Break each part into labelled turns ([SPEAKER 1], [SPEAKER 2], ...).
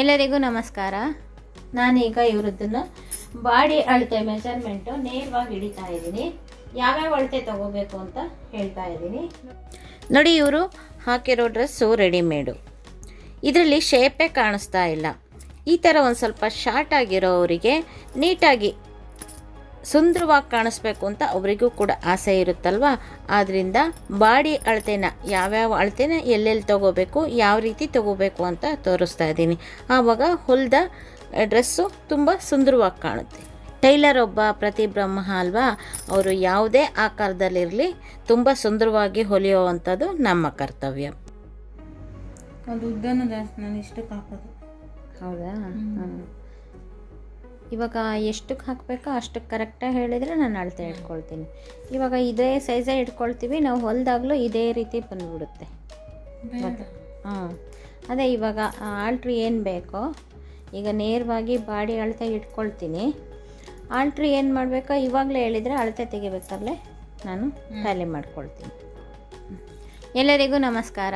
[SPEAKER 1] ಎಲ್ಲರಿಗೂ ನಮಸ್ಕಾರ. ನಾನೀಗ ಇವ್ರದ್ದನ್ನು ಬಾಡಿ ಅಳತೆ ಮೆಜರ್ಮೆಂಟು ನೇರವಾಗಿ ಹಿಡಿತಾ ಇದ್ದೀನಿ. ಯಾವ್ಯಾವ ಅಳತೆ ತಗೋಬೇಕು ಅಂತ ಹೇಳ್ತಾ ಇದ್ದೀನಿ. ನೋಡಿ ಇವರು ಹಾಕಿರೋ ಡ್ರೆಸ್ಸು ರೆಡಿಮೇಡು ಇದರಲ್ಲಿ ಶೇಪೇ ಕಾಣಿಸ್ತಾ ಇಲ್ಲ. ಈ ಥರ ಒಂದು ಸ್ವಲ್ಪ ಶಾರ್ಟ್ ಆಗಿರೋವರಿಗೆ ನೀಟಾಗಿ ಸುಂದರವಾಗಿ ಕಾಣಿಸ್ಬೇಕು ಅಂತ ಅವರಿಗೂ ಕೂಡ ಆಸೆ ಇರುತ್ತಲ್ವಾ? ಆದ್ದರಿಂದ ಬಾಡಿ ಅಳತೆನ ಯಾವ್ಯಾವ ಅಳತೆನ ಎಲ್ಲೆಲ್ಲಿ ತಗೋಬೇಕು ಯಾವ ರೀತಿ ತಗೋಬೇಕು ಅಂತ ತೋರಿಸ್ತಾ ಇದ್ದೀನಿ. ಆವಾಗ ಹೊಲ್ದ ಡ್ರೆಸ್ಸು ತುಂಬ ಸುಂದರವಾಗಿ ಕಾಣುತ್ತೆ. ಟೈಲರ್ ಒಬ್ಬ ಪ್ರತಿ ಬ್ರಹ್ಮ ಅಲ್ವಾ ಅವರು ಯಾವುದೇ ಆಕಾರದಲ್ಲಿರಲಿ ತುಂಬ ಸುಂದರವಾಗಿ ಹೊಲಿಯುವಂಥದ್ದು ನಮ್ಮ ಕರ್ತವ್ಯ.
[SPEAKER 2] ಅದು ಉದ್ದನೂ ಜಾಸ್ತಿ ನಾನು ಇಷ್ಟಕ್ಕೆ ಹಾಕೋದು.
[SPEAKER 1] ಹೌದಾ? ಇವಾಗ ಎಷ್ಟಕ್ಕೆ ಹಾಕಬೇಕೋ ಅಷ್ಟಕ್ಕೆ ಕರೆಕ್ಟಾಗಿ ಹೇಳಿದರೆ ನಾನು ಅಳತೆ ಇಟ್ಕೊಳ್ತೀನಿ. ಇವಾಗ ಇದೇ ಸೈಜೇ ಇಟ್ಕೊಳ್ತೀವಿ ನಾವು ಹೊಲ್ದಾಗಲೂ ಇದೇ ರೀತಿ ಬಂದುಬಿಡುತ್ತೆ. ಹಾಂ. ಅದೇ ಇವಾಗ ಆಲ್ಟ್ರಿ ಏನು ಬೇಕೋ ಈಗ ನೇರವಾಗಿ ಬಾಡಿ ಅಳತೆ ಇಟ್ಕೊಳ್ತೀನಿ. ಆಲ್ಟ್ರಿ ಏನು ಮಾಡಬೇಕೋ ಇವಾಗಲೇ ಹೇಳಿದರೆ ಅಳತೆ ತೆಗಿಬೇಕಾಗಲೇ ನಾನು ಖಾಲಿ ಮಾಡ್ಕೊಳ್ತೀನಿ. ಎಲ್ಲರಿಗೂ ನಮಸ್ಕಾರ.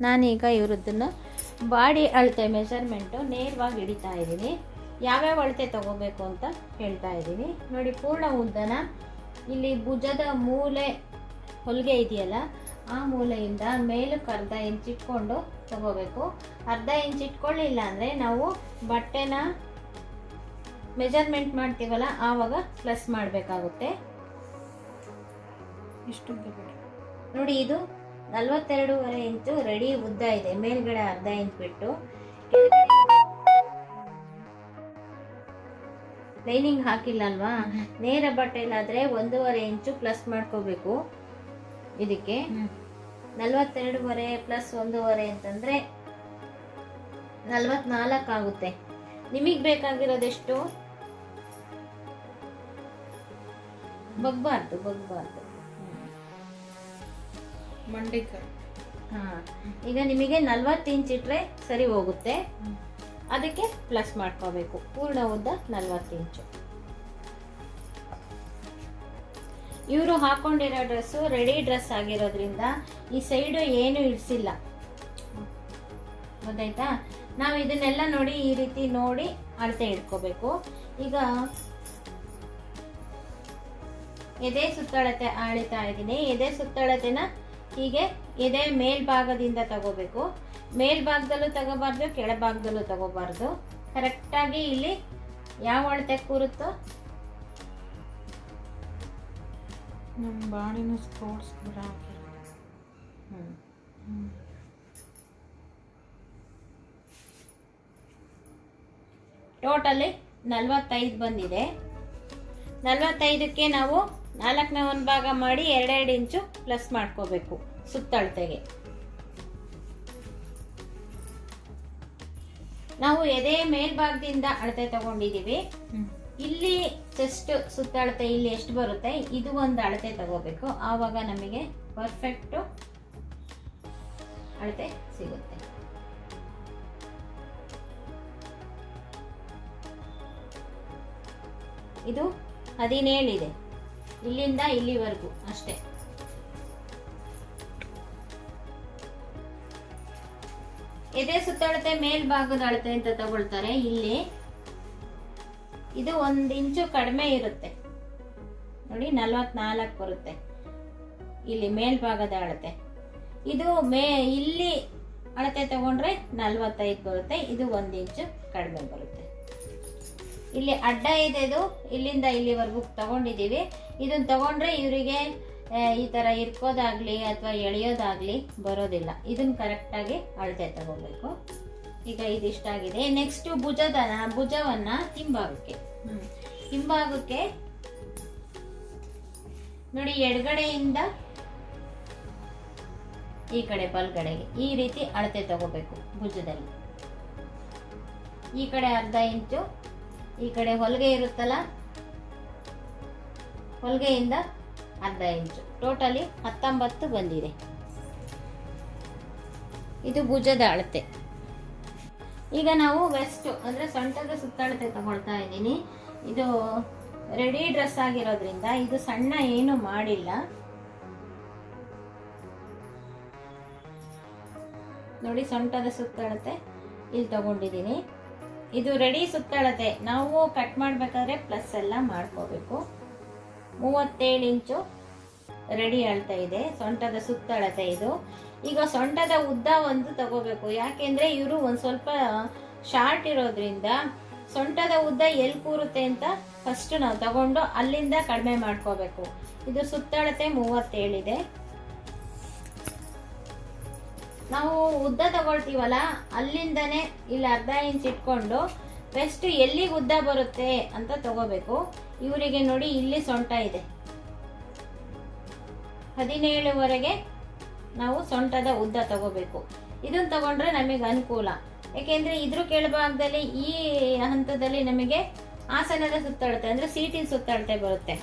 [SPEAKER 1] ನಾನೀಗ ಇವ್ರದ್ದನ್ನು ಬಾಡಿ ಅಳತೆ ಮೆಜರ್ಮೆಂಟು ನೇರವಾಗಿ ಹಿಡಿತಾ ಇದ್ದೀನಿ. ಯಾವ್ಯಾವ ಅಳತೆ ತಗೋಬೇಕು ಅಂತ ಹೇಳ್ತಾ ಇದ್ದೀನಿ. ನೋಡಿ ಪೂರ್ಣ ಉದ್ದನ ಇಲ್ಲಿ ಭುಜದ ಮೂಲೆ ಹೊಲಿಗೆ ಇದೆಯಲ್ಲ ಆ ಮೂಲೆಯಿಂದ ಮೇಲಕ್ಕೆ ಅರ್ಧ ಇಂಚ್ ಇಟ್ಕೊಂಡು ತಗೋಬೇಕು. ಅರ್ಧ ಇಂಚ್ ಇಟ್ಕೊಳ್ಳಿಲ್ಲ ಅಂದರೆ ನಾವು ಬಟ್ಟೆನ ಮೆಜರ್ಮೆಂಟ್ ಮಾಡ್ತೀವಲ್ಲ ಆವಾಗ ಪ್ಲಸ್ ಮಾಡಬೇಕಾಗುತ್ತೆ.
[SPEAKER 2] ಇಷ್ಟು
[SPEAKER 1] ನೋಡಿ ಇದು ನಲ್ವತ್ತೆರಡೂವರೆ ಇಂಚು ರೆಡಿ ಉದ್ದ ಇದೆ. ಮೇಲ್ಗಡೆ ಅರ್ಧ ಇಂಚ್ ಬಿಟ್ಟು. ಲೈನಿಂಗ್ ಹಾಕಿಲ್ಲ ಅಲ್ವಾ ನೇರ ಬಟ್ಟೆಲಾದ್ರೆ ಒಂದೂವರೆ ಇಂಚು ಪ್ಲಸ್ ಮಾಡ್ಕೋಬೇಕು. ಇದಕ್ಕೆ ನಲ್ವತ್ತೆರಡೂವರೆ ಪ್ಲಸ್ ಒಂದೂವರೆ ಅಂತಂದ್ರೆ ನಲ್ವತ್ನಾಲ್ಕು ಆಗುತ್ತೆ. ನಿಮಗೆ ಬೇಕಾಗಿರೋದೆಷ್ಟು ಬಗ್ಬಾರ್ದು ಬಗ್ಬಾರ್ದು.
[SPEAKER 2] ಮಂಡಿಕ.
[SPEAKER 1] ಹಾ. ಈಗ ನಿಮಗೆ ನಲ್ವತ್ತು ಇಂಚ್ ಇಟ್ರೆ ಸರಿ ಹೋಗುತ್ತೆ. ಅದಕ್ಕೆ ಪ್ಲಸ್ ಮಾಡ್ಕೋಬೇಕು. ಪೂರ್ಣ ಉದ್ದ ನಲ್ವತ್ತು ಇಂಚು. ಇವರು ಹಾಕೊಂಡಿರೋ ಡ್ರೆಸ್ಸು ರೆಡಿ ಡ್ರೆಸ್ ಆಗಿರೋದ್ರಿಂದ ಈ ಸೈಡು ಏನು ಇಡ್ಸಿಲ್ಲ ಗೊತ್ತಾಯ್ತಾ? ನಾವು ಇದನ್ನೆಲ್ಲ ನೋಡಿ ಈ ರೀತಿ ನೋಡಿ ಅಳತೆ ಇಟ್ಕೋಬೇಕು. ಈಗ ಎದೆ ಸುತ್ತಳತೆ ಆಳಿತಾ ಇದ್ದೀನಿ. ಎದೆ ಸುತ್ತಳತೆನ ಹೀಗೆ ಎದೆ ಮೇಲ್ಭಾಗದಿಂದ ತಗೋಬೇಕು. ಮೇಲ್ಭಾಗದಲ್ಲೂ ತಗೋಬಾರ್ದು ಕೆಳಭಾಗದಲ್ಲೂ ತಗೋಬಾರ್ದು. ಕರೆಕ್ಟಾಗಿ ಇಲ್ಲಿ ಯಾವ ಅಳತೆ ಕೂರುತ್ತೋ?
[SPEAKER 2] ನಮ್ಮ ಬಾಡಿನ ಸ್ಪೋರ್ಟ್ಸ್ ಕೂಡ
[SPEAKER 1] ಟೋಟಲಿ ನಲ್ವತ್ತೈದು ಬಂದಿದೆ. ನಲ್ವತ್ತೈದಕ್ಕೆ ನಾವು ನಾಲ್ಕನೇ ಒಂದು ಭಾಗ ಮಾಡಿ ಎರಡೆರಡು ಇಂಚು ಪ್ಲಸ್ ಮಾಡ್ಕೋಬೇಕು ಸುತ್ತಳತೆಗೆ. ನಾವು ಎದೆ ಮೇಲ್ಭಾಗದಿಂದ ಅಳತೆ ತಗೊಂಡಿದ್ದೀವಿ. ಇಲ್ಲಿ ಚೆಸ್ಟ್ ಸುತ್ತಳತೆ ಇಲ್ಲಿ ಎಷ್ಟು ಬರುತ್ತೆ? ಇದು ಒಂದು ಅಳತೆ ತಗೋಬೇಕು. ಆವಾಗ ನಮಗೆ ಪರ್ಫೆಕ್ಟ್ ಅಳತೆ ಸಿಗುತ್ತೆ. ಇದು ಹದಿನೇಳಿದೆ. ಇಲ್ಲಿಂದ ಇಲ್ಲಿವರೆಗೂ, ಅಷ್ಟೇ. ಎದೆ ಸುತ್ತಳತೆ ಮೇಲ್ಭಾಗದ ಅಳತೆ ಅಂತ ತಗೊಳ್ತಾರೆ. ಇಲ್ಲಿ ಇದು ಒಂದ್ ಇಂಚು ಕಡಿಮೆ ಇರುತ್ತೆ. ನೋಡಿ, ನಲ್ವತ್ನಾಲ್ಕು ಬರುತ್ತೆ. ಇಲ್ಲಿ ಮೇಲ್ಭಾಗದ ಅಳತೆ. ಇದು ಮೇ, ಇಲ್ಲಿ ಅಳತೆ ತಗೊಂಡ್ರೆ ನಲ್ವತ್ತೈದು ಬರುತ್ತೆ. ಇದು ಒಂದು ಇಂಚು ಕಡಿಮೆ ಬರುತ್ತೆ. ಇಲ್ಲಿ ಅಡ್ಡ ಇದೆ ಇದು. ಇಲ್ಲಿಂದ ಇಲ್ಲಿವರೆಗೂ ತಗೊಂಡಿದ್ದೀವಿ. ಇದನ್ನ ತಗೊಂಡ್ರೆ ಇವರಿಗೆ ಈ ಥರ ಇರ್ಕೋದಾಗ್ಲಿ ಅಥವಾ ಎಳೆಯೋದಾಗ್ಲಿ ಬರೋದಿಲ್ಲ. ಇದನ್ನ ಕರೆಕ್ಟಾಗಿ ಅಳತೆ ತಗೋಬೇಕು. ಈಗ ಇದಿಷ್ಟಾಗಿದೆ ನೆಕ್ಸ್ಟ್ ಭುಜದ ಭುಜವನ್ನು ಹಿಂಭಾಗಕ್ಕೆ. ಹಿಂಭಾಗಕ್ಕೆ ನೋಡಿ, ಎಡಗಡೆಯಿಂದ ಈ ಕಡೆ ಬಲ್ಗಡೆಗೆ ಈ ರೀತಿ ಅಳತೆ ತಗೋಬೇಕು ಭುಜದಲ್ಲಿ. ಈ ಕಡೆ ಅರ್ಧ ಇಂಚು ಈ ಕಡೆ ಹೊಲಿಗೆ ಇರುತ್ತಲ್ಲ? ಹೊಲಿಗೆಯಿಂದ ಅರ್ಧ ಇಂಚು ಟೋಟಲಿ ಹತ್ತೊಂಬತ್ತು ಬಂದಿದೆ. ಇದು ಭುಜದ ಅಳತೆ. ಈಗ ನಾವು ವೆಸ್ಟ್ ಅಂದ್ರೆ ಸೊಂಟದ ಸುತ್ತಳತೆ ತಗೊಳ್ತಾ ಇದ್ದೀನಿ. ಇದು ರೆಡಿ ಡ್ರೆಸ್ ಆಗಿರೋದ್ರಿಂದ ಇದು ಸಣ್ಣ ಏನು ಮಾಡಿಲ್ಲ. ನೋಡಿ ಸೊಂಟದ ಸುತ್ತಳತೆ ಇಲ್ಲಿ ತಗೊಂಡಿದ್ದೀನಿ. ಇದು ರೆಡಿ ಸುತ್ತಳತೆ. ನಾವು ಕಟ್ ಮಾಡಬೇಕಾದ್ರೆ ಪ್ಲಸ್ ಎಲ್ಲ ಮಾಡ್ಕೋಬೇಕು. ಮೂವತ್ತೇಳು ಇಂಚು ರೆಡಿ ಅಳ್ತಾ ಇದೆ. ಸೊಂಟದ ಸುತ್ತಳತೆ ಇದು. ಈಗ ಸೊಂಟದ ಉದ್ದ ಒಂದು ತಗೋಬೇಕು. ಯಾಕೆಂದ್ರೆ ಇವರು ಒಂದು ಸ್ವಲ್ಪ ಶಾರ್ಟ್ ಇರೋದ್ರಿಂದ ಸೊಂಟದ ಉದ್ದ ಎಲ್ಲಿ ಕೂರುತ್ತೆ ಅಂತ ಫಸ್ಟ್ ನಾವು ತಗೊಂಡು ಅಲ್ಲಿಂದ ಕಡಿಮೆ ಮಾಡ್ಕೋಬೇಕು. ಇದು ಸುತ್ತಳತೆ ಮೂವತ್ತೇಳಿದೆ. ನಾವು ಉದ್ದ ತಗೊಳ್ತೀವಲ್ಲ, ಅಲ್ಲಿಂದನೇ ಇಲ್ಲಿ ಅರ್ಧ ಇಂಚ್ ಇಟ್ಕೊಂಡು ಬೆಸ್ಟ್ ಎಲ್ಲಿಗೆ ಉದ್ದ ಬರುತ್ತೆ ಅಂತ ತಗೋಬೇಕು. ಇವರಿಗೆ ನೋಡಿ ಇಲ್ಲಿ ಸೊಂಟ ಇದೆ. ಹದಿನೇಳುವರೆಗೆ ನಾವು ಸೊಂಟದ ಉದ್ದ ತಗೋಬೇಕು. ಇದನ್ನ ತಗೊಂಡ್ರೆ ನಮಗೆ ಅನುಕೂಲ. ಯಾಕೆಂದ್ರೆ ಇದ್ರ ಕೆಳಭಾಗದಲ್ಲಿ ಈ ಹಂತದಲ್ಲಿ ನಮಗೆ ಆಸನದ ಸುತ್ತಳತೆ, ಅಂದ್ರೆ ಸೀಟಿನ ಸುತ್ತಳತೆ ಬರುತ್ತೆ.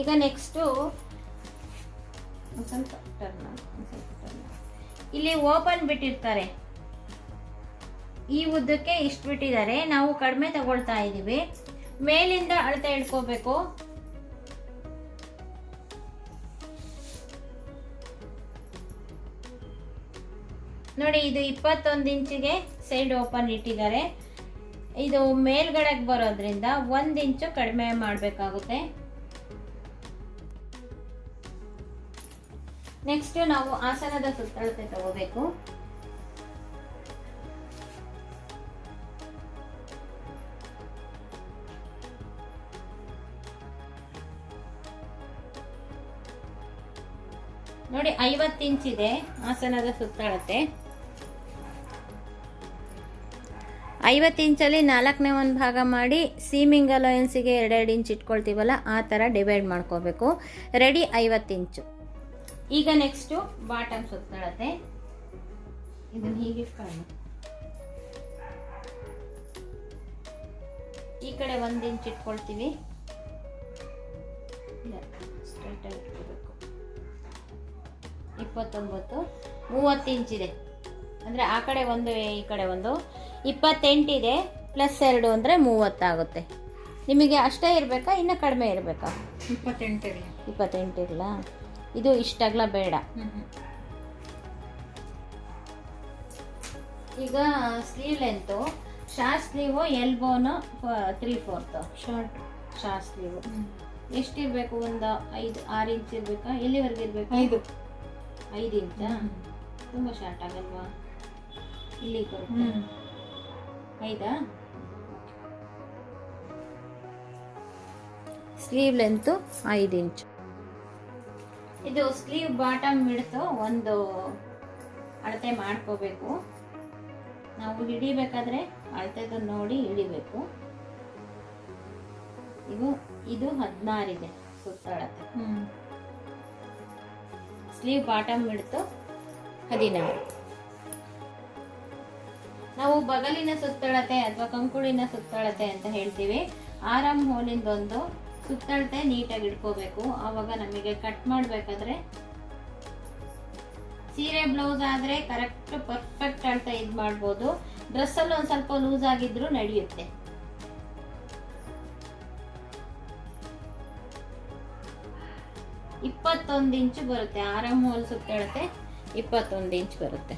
[SPEAKER 1] ಈಗ ನೆಕ್ಸ್ಟು ಸ್ವಲ್ಪ ಇಲ್ಲಿ ಓಪನ್ ಬಿಟ್ಟಿರ್ತಾರೆ. ಈ ಉದ್ದಕ್ಕೆ ಇಷ್ಟು ಬಿಟ್ಟಿದ್ದಾರೆ. ನಾವು ಕಡಿಮೆ ತಗೊಳ್ತಾ ಇದ್ದೀವಿ ಮೇಲಿಂದ ಅಳತೆ ಇಟ್ಕೋಬೇಕು. ನೋಡಿ, ಇದು ಇಪ್ಪತ್ತೊಂದು ಇಂಚಿಗೆ ಸೈಡ್ ಓಪನ್ ಇಟ್ಟಿದ್ದಾರೆ. ಇದು ಮೇಲ್ಗಡೆಗೆ ಬರೋದ್ರಿಂದ ಒಂದು ಇಂಚು ಕಡಿಮೆ ಮಾಡಬೇಕಾಗುತ್ತೆ. ನೆಕ್ಸ್ಟ್ ನಾವು ಆಸನದ ಸುತ್ತಳತೆ ತಗೋಬೇಕು. ನೋಡಿ, ಐವತ್ತು ಇಂಚ್ ಇದೆ ಆಸನದ ಸುತ್ತಳತೆ. ಐವತ್ತು ಇಂಚಲ್ಲಿ ನಾಲ್ಕನೇ ಒಂದು ಭಾಗ ಮಾಡಿ ಸೀಮಿಂಗ್ ಅಲೋಯನ್ಸಿಗೆ ಎರಡೆರಡು ಇಂಚ್ ಇಟ್ಕೊಳ್ತೀವಲ್ಲ, ಆ ಥರ ಡಿವೈಡ್ ಮಾಡ್ಕೋಬೇಕು. ರೆಡಿ ಐವತ್ತು ಇಂಚು. ಈಗ ನೆಕ್ಸ್ಟು ಬಾಟಮ್ ಸುತ್ತಳತೆ. ಇದನ್ನ ಹೀಗೆ ಇಟ್ಕೊಳ್ಳೋಣ. ಈ ಕಡೆ ಒಂದು ಇಂಚ್ ಇಟ್ಕೊಳ್ತೀವಿ. ಸ್ಟ್ರೈಟಾಗಿ ಇಟ್ಕೋಬೇಕು. ಇಪ್ಪತ್ತೊಂಬತ್ತು ಮೂವತ್ತು ಇಂಚಿದೆ ಅಂದರೆ ಆ ಕಡೆ ಒಂದು ಈ ಕಡೆ ಒಂದು. ಇಪ್ಪತ್ತೆಂಟಿದೆ ಪ್ಲಸ್ ಎರಡು ಅಂದರೆ ಮೂವತ್ತಾಗುತ್ತೆ ನಿಮಗೆ ಅಷ್ಟೇ ಇರಬೇಕಾ ಇನ್ನೂ ಕಡಿಮೆ ಇರಬೇಕಾ?
[SPEAKER 2] ಇಪ್ಪತ್ತೆಂಟು ಇಪ್ಪತ್ತೆಂಟಿರಲಾ
[SPEAKER 1] ಇಪ್ಪತ್ತೆಂಟು ಇರಲ್ಲ ಇದು ಇಷ್ಟಾಗ್ಲ ಬೇಡ. ಈಗ sleeve length short sleeve ಎಲ್ಬೋನು three fourth
[SPEAKER 2] short.
[SPEAKER 1] Short sleeve. ಎಷ್ಟಿರ್ಬೇಕು ಒಂದು ಐದು ಆರು ಇಂಚ್ ಇರ್ಬೇಕಾ? ಎಲ್ಲಿವರೆಗೆ ಇರ್ಬೇಕು?
[SPEAKER 2] ಐದು.
[SPEAKER 1] ಐದು ಇಂಚ ತುಂಬ ಶಾರ್ಟ್ ಆಗಲ್ವಾ? ಇಲ್ಲಿ ಬರುತ್ತೆ ಐದಾ? ಸ್ಲೀವ್ ಲೆಂತು ಐದು ಇಂಚು ಇದು ಸ್ಲೀವ್ ಬಾಟಮ್ ಹಿಡ್ತು ಒಂದು ಅಳತೆ ಮಾಡ್ಕೋಬೇಕು. ನಾವು ಹಿಡಿಬೇಕಾದ್ರೆ ಅಳತೆದು ನೋಡಿ ಹಿಡಿಬೇಕು. ಇದು ಇದು ಹದಿನಾರಿದೆ ಸುತ್ತಳತೆ ಸ್ಲೀವ್ ಬಾಟಮ್ ಹಿಡ್ತು ಹದಿನಾರು. ನಾವು ಬಗಲಿನ ಸುತ್ತಳತೆ ಅಥವಾ ಕಂಕುಳಿನ ಸುತ್ತಳತೆ ಅಂತ ಹೇಳ್ತೀವಿ. ಆರಾಮ್ ಹೋಲಿಂದೊಂದು ಸುತ್ತಳತೆ ನೀಟಾಗಿ ಇಟ್ಕೋಬೇಕು. ಆವಾಗ ನಮಗೆ ಕಟ್ ಮಾಡಬೇಕಾದ್ರೆ ಸೀರೆ ಬ್ಲೌಸ್ ಆದರೆ ಕರೆಕ್ಟ್ ಪರ್ಫೆಕ್ಟ್ ಅಳತೆ ಇದು ಮಾಡ್ಬೋದು. ಡ್ರೆಸ್ಸಲ್ಲಿ ಒಂದು ಸ್ವಲ್ಪ ಲೂಸ್ ಆಗಿದ್ರು ನಡೆಯುತ್ತೆ. ಇಪ್ಪತ್ತೊಂದು ಇಂಚು ಬರುತ್ತೆ. ಆರಾಮ್ ಹೋಲ್ ಸುತ್ತಳತೆ, ಇಪ್ಪತ್ತೊಂದು ಇಂಚ್ ಬರುತ್ತೆ.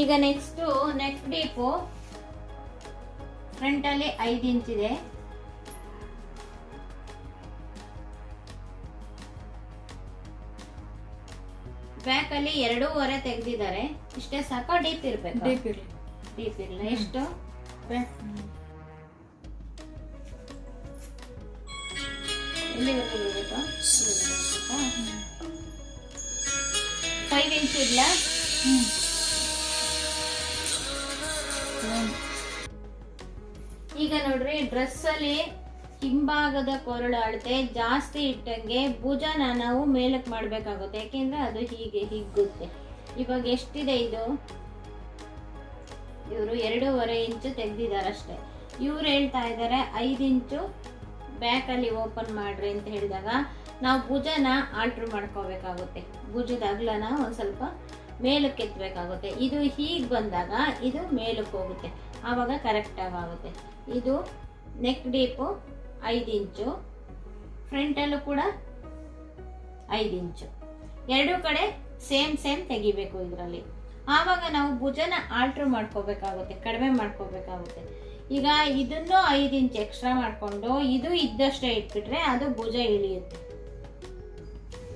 [SPEAKER 1] ಈಗ ನೆಕ್ಸ್ಟು ನೆಕ್ ಡೀಪು ಫ್ರಂಟಲ್ಲಿ ಐದು ಇಂಚಿದೆ ಇದೆ. ಬ್ಯಾಕಲ್ಲಿ ಎರಡೂವರೆ ತೆಗೆದಿದ್ದಾರೆ. ಇಷ್ಟೇ ಸಾಕು ಡೀಪ್ ಇರ್ಬೇಕು.
[SPEAKER 2] ಡೀಪ್ ಇರಲಿ.
[SPEAKER 1] ಡೀಪ್ ಇರಲ್ಲ ಎಷ್ಟು? ಫೈವ್ ಇಂಚ್ ಇರ್ಲಾ ಈಗ ನೋಡ್ರಿ ಡ್ರೆಸ್ ಅಲ್ಲಿ ಹಿಂಭಾಗದ ಕೊರಳು ಅಳತೆ ಜಾಸ್ತಿ ಇಟ್ಟಂಗೆ ಭುಜನ ನಾವು ಮೇಲಕ್ಕೆ ಮಾಡಬೇಕಾಗುತ್ತೆ. ಯಾಕೆಂದ್ರೆ ಅದು ಹೀಗೆ ಹಿಗ್ಗುತ್ತೆ. ಇವಾಗ ಎಷ್ಟಿದೆ ಇದು? ಇವರು ಎರಡೂವರೆ ಇಂಚು ತೆಗೆದಿದ್ದಾರೆ ಅಷ್ಟೇ. ಇವ್ರು ಹೇಳ್ತಾ ಇದ್ದಾರೆ, ಐದು ಇಂಚು ಬ್ಯಾಕಲ್ಲಿ ಓಪನ್ ಮಾಡ್ರಿ ಅಂತ ಹೇಳಿದಾಗ ನಾವು ಭುಜನ ಆಲ್ಟ್ರ್ ಮಾಡ್ಕೋಬೇಕಾಗುತ್ತೆ. ಭುಜದ ಅಗ್ಲನ ಒಂದು ಸ್ವಲ್ಪ ಮೇಲಕ್ಕೆ ಎತ್ತಬೇಕಾಗುತ್ತೆ. ಇದು ಹೀಗೆ ಬಂದಾಗ ಇದು ಮೇಲಕ್ಕೆ ಹೋಗುತ್ತೆ. ಆವಾಗ ಕರೆಕ್ಟಾಗಿ ಆಗುತ್ತೆ. ಇದು ನೆಕ್ ಡೀಪು ಐದು ಇಂಚು. ಫ್ರಂಟಲ್ಲೂ ಕೂಡ ಐದು ಇಂಚು. ಎರಡೂ ಕಡೆ ಸೇಮ್ ಸೇಮ್ ತೆಗಿಬೇಕು ಇದರಲ್ಲಿ. ಆವಾಗ ನಾವು ಭುಜನ ಆಲ್ಟ್ರ್ ಮಾಡ್ಕೋಬೇಕಾಗುತ್ತೆ, ಕಡಿಮೆ ಮಾಡ್ಕೋಬೇಕಾಗುತ್ತೆ. ಈಗ ಇದನ್ನು ಐದು ಇಂಚ್ ಎಕ್ಸ್ಟ್ರಾ ಮಾಡಿಕೊಂಡು ಇದು ಇದ್ದಷ್ಟೇ ಇಟ್ಬಿಟ್ರೆ ಅದು ಭುಜ ಇಳಿಯುತ್ತೆ.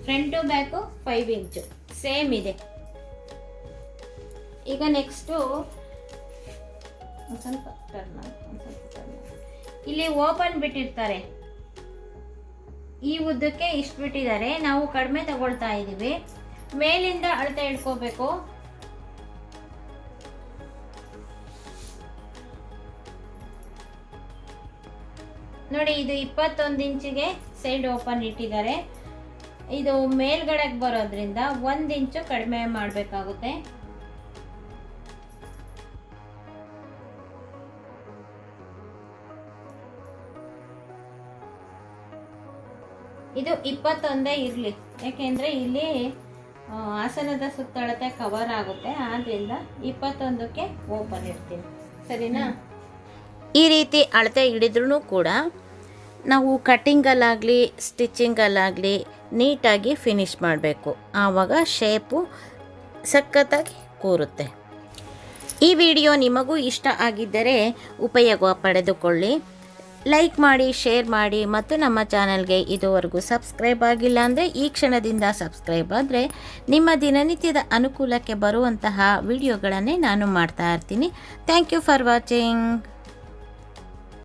[SPEAKER 1] Front back five inch. Same ಇದೆ. ಈಗ ನೆಕ್ಸ್ಟು ಸ್ವಲ್ಪ ಟರ್ನ್ ಸ್ವಲ್ಪ. ಇಲ್ಲಿ ಓಪನ್ ಬಿಟ್ಟಿರ್ತಾರೆ. ಈ ಉದ್ದಕ್ಕೆ ಇಷ್ಟು ಬಿಟ್ಟಿದ್ದಾರೆ. ನಾವು ಕಡಿಮೆ ತಗೊಳ್ತಾ ಇದ್ದೀವಿ ಮೇಲಿಂದ ಅಳತೆ ಇಟ್ಕೋಬೇಕು. ನೋಡಿ, ಇದು ಇಪ್ಪತ್ತೊಂದು ಇಂಚಿಗೆ ಸೈಡ್ ಓಪನ್ ಇಟ್ಟಿದ್ದಾರೆ. ಇದು ಮೇಲ್ಗಡೆಗೆ ಬರೋದ್ರಿಂದ ಒಂದು ಇಂಚು ಕಡಿಮೆ ಮಾಡಬೇಕಾಗುತ್ತೆ. ಇದು ಇಪ್ಪತ್ತೊಂದೇ ಇರಲಿ. ಯಾಕೆಂದರೆ ಇಲ್ಲಿ ಆಸನದ ಸುತ್ತಳತೆ ಕವರ್ ಆಗುತ್ತೆ. ಆದ್ದರಿಂದ ಇಪ್ಪತ್ತೊಂದಕ್ಕೆ ಓಪನ್ ಇರ್ತೀನಿ ಸರಿನಾ?
[SPEAKER 3] ಈ ರೀತಿ ಅಳತೆ ಹಿಡಿದ್ರೂ ಕೂಡ ನಾವು ಕಟ್ಟಿಂಗಲ್ಲಾಗಲಿ ಸ್ಟಿಚ್ಚಿಂಗಲ್ಲಾಗಲಿ ನೀಟಾಗಿ ಫಿನಿಶ್ ಮಾಡಬೇಕು. ಆವಾಗ ಶೇಪು ಸಖತ್ತಾಗಿ ಕೂರುತ್ತೆ. ಈ ವಿಡಿಯೋ ನಿಮಗೂ ಇಷ್ಟ ಆಗಿದ್ದರೆ ಉಪಯೋಗ ಪಡೆದುಕೊಳ್ಳಿ. ಲೈಕ್ ಮಾಡಿ ಶೇರ್ ಮಾಡಿ ಮತ್ತು ನಮ್ಮ ಚಾನಲ್ಗೆ ಇದುವರೆಗೂ ಸಬ್ಸ್ಕ್ರೈಬ್ ಆಗಿಲ್ಲ ಅಂದರೆ ಈ ಕ್ಷಣದಿಂದ ಸಬ್ಸ್ಕ್ರೈಬ್ ಆದರೆ ನಿಮ್ಮ ದಿನನಿತ್ಯದ ಅನುಕೂಲಕ್ಕೆ ಬರುವಂತಹ ವಿಡಿಯೋಗಳನ್ನೇ ನಾನು ಮಾಡ್ತಾ ಇರ್ತೀನಿ. Thank you for watching